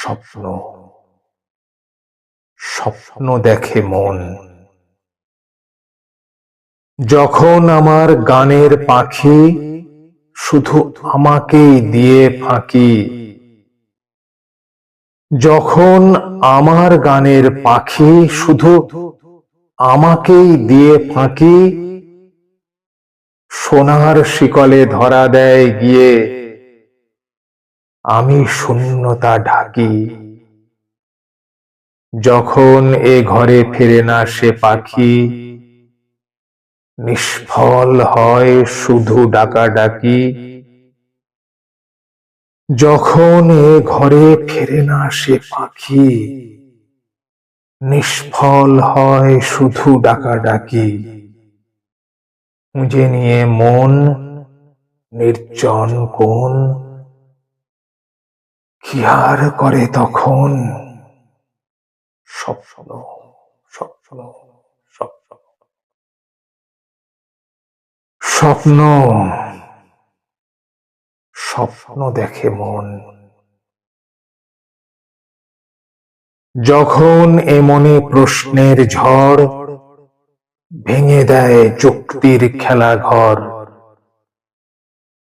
স্বপ্ন স্বপ্ন দেখে মন। যখন আমার গানের পাখি শুধু আমাকেই দিয়ে ফাঁকি, যখন আমার গানের পাখি শুধু আমাকেই দিয়ে ফাঁকি, সোনার শিকলে ধরা দেয় গিয়ে আমি শূন্যতা ঢাকি। যখন এ ঘরে ফেরে না সে পাখি, নিষ্ফল হয় শুধু ডাকাডাকি। যখন এ ঘরে ফেরে না সে পাখি, নিষ্ফল হয় শুধু ডাকাডাকি। খুঁজে নিয়ে মন নির্জন কোন কি করে তখন। স্বপ্ন স্বপ্ন স্বপ্ন স্বপ্ন স্বপ্ন দেখে মন। যখন এ মনে প্রশ্নের ঝড় ভেঙে দেয় যুক্তির খেলা ঘর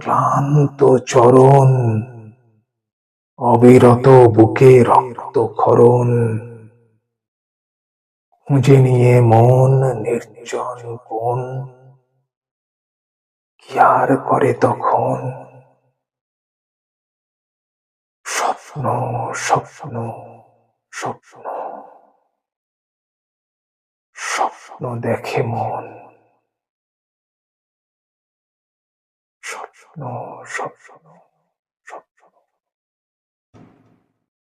ক্লান্ত চরণ, অবিরত বুকে রক্ত ক্ষরণ। খুঁজে নিয়ে মন নির্জন কোন আর করে তখন? স্বপ্ন স্বপ্ন স্বপ্ন। স্বপ্ন দেখে মন। স্বপ্ন স্বপ্ন